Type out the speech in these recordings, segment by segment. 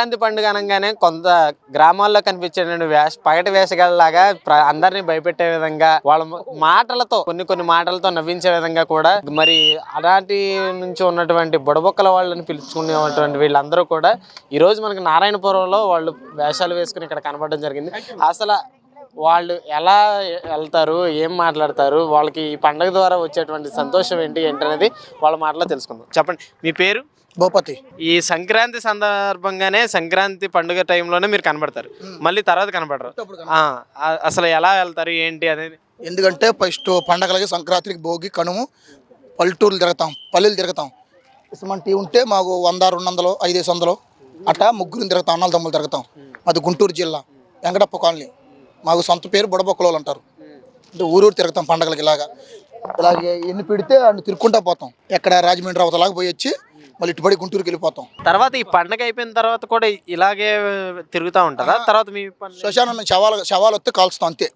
సంక్రాంతి పండుగ అనగానే కొంత గ్రామాల్లో కనిపించేటువంటి వేష పగటి వేషగాళ్ళలాగా అందరినీ భయపెట్టే విధంగా వాళ్ళ మాటలతో కొన్ని కొన్ని మాటలతో నవ్వించే విధంగా కూడా మరి అలాంటి నుంచి ఉన్నటువంటి బుడబొక్కల వాళ్ళని పిలుచుకునేటువంటి వీళ్ళందరూ కూడా ఈ రోజు మనకి నారాయణపురంలో వాళ్ళు వేషాలు వేసుకుని ఇక్కడ కనపడడం జరిగింది. అసలు వాళ్ళు ఎలా వెళ్తారు ఏం మాట్లాడతారు వాళ్ళకి ఈ పండుగ ద్వారా వచ్చేటువంటి సంతోషం ఏంటి ఏంటనేది వాళ్ళ మాటలో తెలుసుకుందాం. చెప్పండి మీ పేరు? భూపతి. ఈ సంక్రాంతి సందర్భంగానే సంక్రాంతి పండుగ టైంలోనే మీరు కనబడతారు. మళ్ళీ తర్వాత కనబడరు. అసలు ఎలా వెళ్తారు ఏంటి అనేది? ఎందుకంటే ఫస్ట్ పండగలకి సంక్రాంతికి భోగి కనుము పల్లెటూర్లు తిరుగుతాం పల్లెలు తిరుగుతాం. ఇసుమంటి ఉంటే మాకు వంద రెండు వందలు ఐదేసి వందలు అట్టా ముగ్గురు తిరుగుతాం అన్నల తమ్ములు తిరుగుతాం. అది గుంటూరు జిల్లా వెంకటప్ప కాలనీ. మాకు సొంత పేరు బుడబొక్కలోలు అంటారు. అంటే ఊరూరు తిరుగుతాం పండగలకి ఇలాగా. ఇలాగే ఎన్ని పెడితే అన్ని తిరుక్కుంటా పోతాం. ఎక్కడ రాజమండ్రి అవతలాగా పోయి వచ్చి మళ్ళీ ఇటుబడి గుంటూరుకి వెళ్ళిపోతాం. తర్వాత ఈ పండగ అయిపోయిన తర్వాత కూడా ఇలాగే తిరుగుతూ ఉంటుందా? తర్వాత మీ పండుగ శ్మశానం శవాలు శవాలు వస్తే కాల్స్తాం అంతే.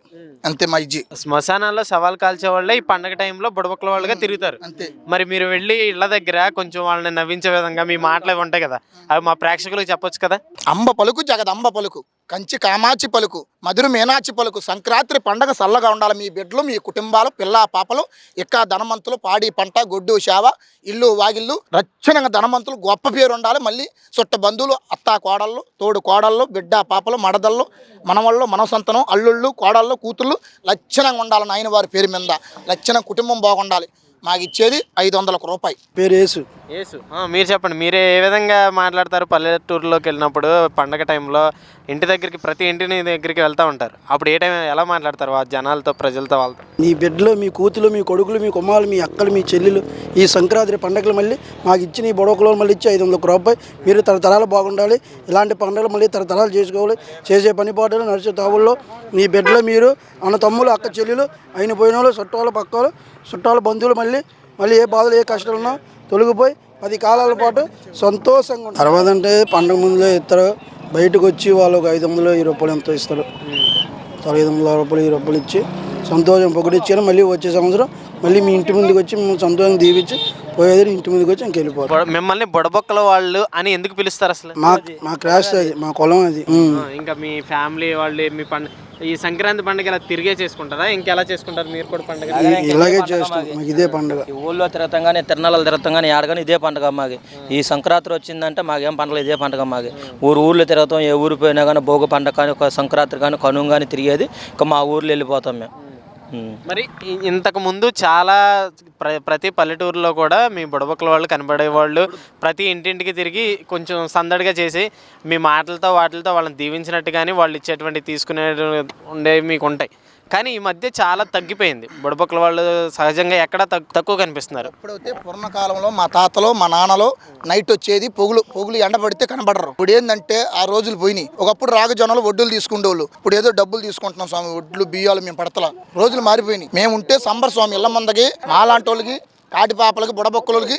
అంతే మా ఇజ్జి. శ్మశానాల్లో సవాల్ కాల్చే వాళ్ళే ఈ పండగ టైంలో బుడబొక్కల వాళ్ళుగా తిరుగుతారు. అంతే. మరి మీరు వెళ్ళి ఇళ్ళ దగ్గర కొంచెం వాళ్ళని నవ్వించే విధంగా మీ మాటలు ఉంటాయి కదా? అవి మా ప్రేక్షకులకు చెప్పొచ్చు కదా? అంబ పలుకు జగదంబ పలుకు కంచి కామాచి పలుకు మధుర మీనాచి పలుకు సంక్రాంతి పండగ చల్లగా ఉండాలి. మీ బిడ్డలు మీ కుటుంబాలు పిల్ల పాపలు ఇక్క ధనవంతులు పాడి పంట గొడ్డు శావ ఇల్లు వాగిల్లు రచ్చనంగా ధనవంతులు గొప్ప పేరు ఉండాలి. మళ్ళీ చుట్ట బంధువులు అత్త కోడళ్ళు తోడు కోడళ్ళు బిడ్డ పాపలు మడదళ్ళు మనవళ్ళు మనసంతనం అల్లుళ్ళు కోడళ్ళు కూతుళ్ళు లక్షణంగా ఉండాలి నాయన వారి పేరు మీద. లక్షణం కుటుంబం బాగుండాలి. మాకు ఇచ్చేది ఐదు వందల రూపాయి. పేరు యేసు. యేసు. ఆ, మీరు చెప్పండి. మీరే ఏ విధంగా మాట్లాడతారు పల్లెటూరులోకి వెళ్ళినప్పుడు? పండగ టైంలో ఇంటి దగ్గరికి ప్రతి ఇంటిని దగ్గరికి వెళ్తూ ఉంటారు. అప్పుడు ఏ టైం ఎలా మాట్లాడతారు ఆ జనాలతో ప్రజలతో వాళ్ళతో? మీ బిడ్డలు మీ కూతులు మీ కొడుకులు మీ కుమారులు మీ అక్కలు మీ చెల్లెలు ఈ సంక్రాంతి పండుగలు మళ్ళీ మాకు ఇచ్చిన ఈ బొడవకులో మళ్ళీ ఇచ్చి ఐదు వందల రూపాయి. మీరు తరతరాలు బాగుండాలి. ఇలాంటి పండుగలు మళ్ళీ తరతరాలు చేసుకోవాలి. చేసే పని పాటలు నడిచే తావుల్లో మీ బిడ్డలు మీరు అన్న తమ్ములు అక్క చెల్లెలు అయిన పోయిన వాళ్ళు చుట్టాలు పక్కలు చుట్టాలు బంధువులు మళ్ళీ మళ్ళీ ఏ బాధలు ఏ కష్టాలు ఉన్నా తొలగిపోయి పది కాలాల పాటు సంతోషంగా ఉంటారు తర్వాత అంటే పండుగ ముందులో ఇస్తారు. బయటకు వచ్చి వాళ్ళు ఒక ఐదు వందలు ఈ రూపాయలు ఎంతో ఇస్తారు. ఐదు వందల రూపాయలు ఈ రూపాయలు ఇచ్చి సంతోషం పొగిడిచ్చారు మళ్ళీ వచ్చే సంవత్సరం మళ్ళీ మీ ఇంటి ముందుకు వచ్చి మేము సంతోషం దీవించి పోయేది ఇంటి ముందుకు వచ్చి ఇంకెళ్ళిపోతాం బుడ- మిమ్మల్ని బుడబొక్కల వాళ్ళు అని ఎందుకు పిలుస్తారు అసలు? మా మా క్రాష్ అది మా కులం అది. ఉమ్. ఆ, ఇంకా మీ ఫ్యామిలీ వాళ్ళు మీ పండుగ ఈ సంక్రాంతి పండుగ ఇలా తిరిగే చేసుకుంటారా? ఇంకెలా చేసుకుంటారు మీరు కూడా పండుగ? ఇలాగే చేస్తాం మాకు ఇదే పండుగ. ఈ ఊళ్ళో తిరగతాం కానీ తిరణాలు కానీ ఆడగానే ఇదే పండుగ మాకి ఈ సంక్రాంతి వచ్చిందంటే మాకేం పండుగ ఇదే పండుగ మాకి ఊరు ఊర్లో తిరుగుతాం ఏ ఊరు పోయినా కానీ భోగ పండుగ కానీ ఒక సంక్రాంతి కానీ కనుమ కానీ తిరిగేది. ఇంకా మా ఊర్లో వెళ్ళిపోతాం మేము. మరి ఇంతకు ముందు చాలా ప్ర ప్రతి పల్లెటూరులో కూడా మీ బుడబొక్కల వాళ్ళు కనబడే వాళ్ళు ప్రతి ఇంటింటికి తిరిగి కొంచెం సందడిగా చేసి మీ మాటలతో వాటిలతో వాళ్ళని దీవించినట్టు కానీ వాళ్ళు ఇచ్చేటువంటి తీసుకునే ఉండేవి మీకు ఉంటాయి. కానీ ఈ మధ్య చాలా తగ్గిపోయింది. బుడబొక్కల వాళ్ళు సహజంగా ఎక్కడ తక్కువ కనిపిస్తున్నారు. ఇప్పుడైతే పూర్ణకాలంలో మా తాతలో మా నాన్నలో నైట్ వచ్చేది పొగులు పొగులు ఎండబడితే కనబడరు. ఇప్పుడు ఏంటంటే ఆ రోజులు పోయినాయి. ఒకప్పుడు రాగజొన్నలు వడ్డులు తీసుకుండేవాళ్ళు. ఇప్పుడు ఏదో డబ్బులు తీసుకుంటున్నాం స్వామి వడ్లు బియ్యాలు మేము పడతల. రోజులు మారిపోయినాయి. మేము ఉంటే సంబర స్వామి ఇళ్ళ మందకి మాలాంటి వాళ్ళకి కాటి పాపలకి బుడబొక్కలకి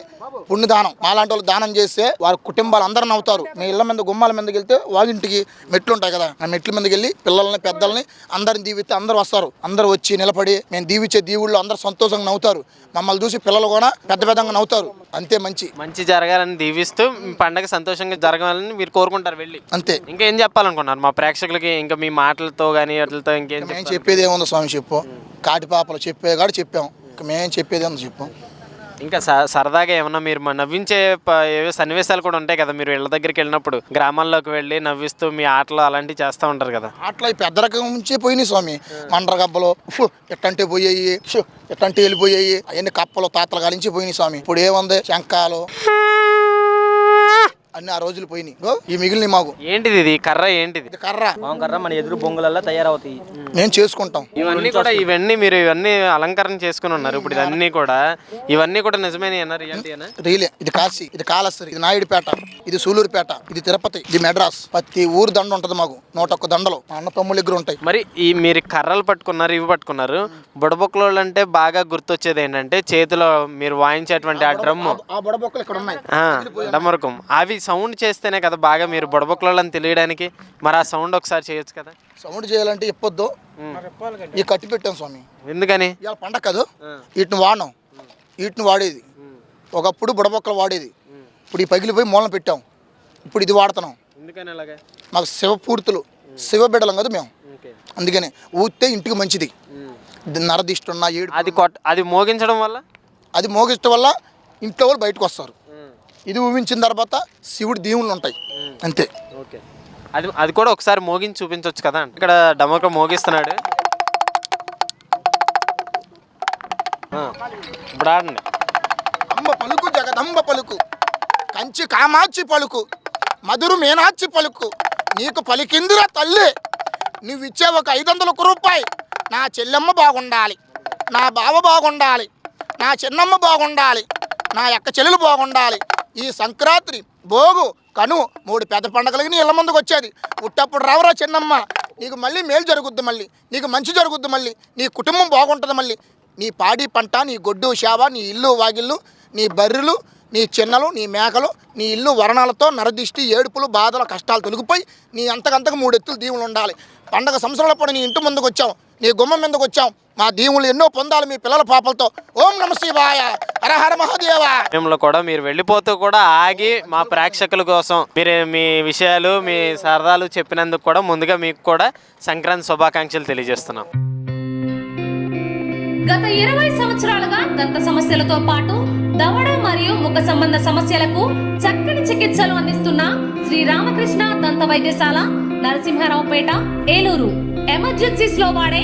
పుణ్యదానం. మాలాంటి వాళ్ళు దానం చేస్తే వారి కుటుంబాలు అందరూ నవ్వుతారు. మీ ఇళ్ళ మీద గుమ్మాల మీదకి వెళ్తే వాళ్ళింటికి మెట్లు ఉంటాయి కదా. ఆ మెట్ల మీదకి వెళ్ళి పిల్లల్ని పెద్దల్ని అందరిని దీవిస్తే అందరూ వస్తారు. అందరూ వచ్చి నిలబడి మేము దీవించే దీవుళ్ళు అందరూ సంతోషంగా నవ్వుతారు. మమ్మల్ని చూసి పిల్లలు కూడా పెద్ద పెద్దగా నవ్వుతారు. అంతే మంచి. మంచి జరగాలని దీవిస్తూ పండగ సంతోషంగా జరగాలని మీరు కోరుకుంటారు వెళ్ళి. అంతే. ఇంకా ఏం చెప్పాలనుకున్నారు? మా ప్రేక్షకులకి ఇంకా మీ మాటలతో కానీ వాటితో ఇంకేం మేము చెప్పేది ఏముందో స్వామి చెప్పు. కాటి పాపలు చెప్పే కాడ చెప్పాం. ఇంకా మేము చెప్పేది ఏముందో చెప్పు. ఇంకా స- సరదాగా ఏమన్నా మీరు నవ్వించే ఏవో సన్నివేశాలు కూడా ఉంటాయి కదా మీరు ఇళ్ళ దగ్గరికి వెళ్ళినప్పుడు. గ్రామాల్లోకి వెళ్ళి నవ్విస్తూ మీ ఆటలు అలాంటివి చేస్తూ ఉంటారు కదా. అట్లా పెద్ద రకం నుంచే పోయినాయి స్వామి. మండ్ర గబ్బలు ఎట్టంటే పోయాయి ఫు, ఎట్టంటే వెళ్ళిపోయాయి. అవన్నీ కప్పలు తాతలు కాలించి పోయినాయి స్వామి. ఇప్పుడు ఏముంది? శంఖాలు. అన్ని ఆ రోజులు పోయినాయి. ఈ మిగిలిన మాకు. ఏంటిది ఇది? కర్ర ఏంటిది? ఇది కర్ర. కర్ర మన ఎదురు బొంగులల్లో తయారవుతాయి. మేము చేసుకుంటాం. ఇవన్నీ కూడా ఇవన్నీ మీరు ఇవన్నీ అలంకరణ చేసుకుని ఉన్నారు. ఇప్పుడు ఇవన్నీ కూడా ఇవన్నీ కూడా నిజమైన రియాలిటీనా రీలే ఇది కాశీ ఇది కాళహస్తి ఇది నాయుడుపేట ఇది సూలూరుపేట ఇది తిరుపతి ఇది మెడ్రాస్. ప్రతి ఊరు దండ ఉంటుంది మాకు. నూట ఒక్క దండలు. మా అన్న తమ్ముళ్ళ దగ్గర ఉంటాయి. మరి ఈ మీరు కర్రలు పట్టుకున్నారు ఇవి పట్టుకున్నారు. బుడబొక్కలోళ్ళు అంటే బాగా గుర్తొచ్చేది ఏంటంటే చేతిలో మీరు వాయించేటువంటి ఆ డ్రమ్ము. ఆ బుడబొక్కలు ఇక్కడ ఉన్నాయి. అవి సౌండ్ చేస్తేనే కదా బాగా మీరు బుడబొక్కలని తెలియడానికి. మరి ఆ సౌండ్ ఒకసారి చేయొచ్చు కదా. సౌండ్ చేయాలంటే ఇప్పొద్దు ఈ కట్టి పెట్టాం స్వామి. ఎందుకని? ఇవాళ పండగ కాదు. వీటిని వాడినాం వీటిని వాడేది. ఒకప్పుడు బుడబొక్కలు వాడేది. ఇప్పుడు ఈ పగిలిపోయి మూలన పెట్టాం. ఇప్పుడు ఇది వాడుతున్నాం. ఎందుకని అలాగే? మాకు శివపూర్తులు శివ బిడ్డలం కదా మేము. అందుకనే ఊస్తే ఇంటికి మంచిది. నరదిష్టి ఉన్న ఏడు అది కొట్ అది మోగించడం వల్ల? అది మోగిష్టం వల్ల ఇంట్లో వాళ్ళు బయటకు వస్తారు. ఇది ఊహించిన తర్వాత శివుడి దీవులు ఉంటాయి. అంతే. ఓకే. అది అది కూడా ఒకసారి మోగించి చూపించవచ్చు కదా ఇక్కడ డమోక మోగిస్తున్నాడు. ఇప్పుడు ఆడండి. అమ్మ పలుకు జగదంబ పలుకు. కంచి కామాచి పలుకు. మధురు మీనాచి పలుకు. నీకు పలికిందిరా తల్లి. నువ్వు ఇచ్చే ఒక ఐదు వందల రూపాయి. నా చెల్లెమ్మ బాగుండాలి. నా బావ బాగుండాలి. నా చిన్నమ్మ బాగుండాలి. నా యొక్క చెల్లెలు బాగుండాలి. ఈ సంక్రాంతి భోగు కను మూడు పెద్ద పండగలకి నీ ఇళ్ళ ముందుకు వచ్చేది. పుట్టప్పుడు రావురా చిన్నమ్మ నీకు మళ్ళీ మేలు జరుగుద్ది మళ్ళీ. నీకు మంచి జరుగుద్ది మళ్ళీ. నీ కుటుంబం బాగుంటుంది మళ్ళీ. నీ పాడి పంట నీ గొడ్డు శావ నీ ఇల్లు వాగిళ్ళు నీ బర్రెలు నీ చిన్నలు నీ మేకలు నీ ఇల్లు వరణాలతో నరదిష్టి ఏడుపులు బాధలు కష్టాలు తొలగిపోయి నీ అంతకంతకు మూడు ఎత్తులు దీవులు ఉండాలి. పండగ సంవత్సరాల పాటు నీ ఇంటి ముందుకు వచ్చాం నీ గుమ్మం మీదకు వచ్చాం మా దీవులు ఎన్నో పొందాలి మీ పిల్లల పాపలతో. ఓం నమ శివాయ. హరహర మహాదేవా. కూడా మీరు వెళ్ళిపోతూ కూడా ఆగి మా ప్రేక్షకుల కోసం మీరు మీ విషయాలు మీ సరదాలు చెప్పినందుకు కూడా ముందుగా మీకు కూడా సంక్రాంతి శుభాకాంక్షలు తెలియజేస్తున్నాం. గత ఇరవై సంవత్సరాలుగా దంత సమస్యలతో పాటు దవడ మరియు ముఖ సంబంధ సమస్యలకు చక్కని చికిత్సలు అందిస్తున్న శ్రీ రామకృష్ణ దంత వైద్యశాల నరసింహారావుపేట ఏలూరు. ఎమర్జెన్సీస్లో వాడే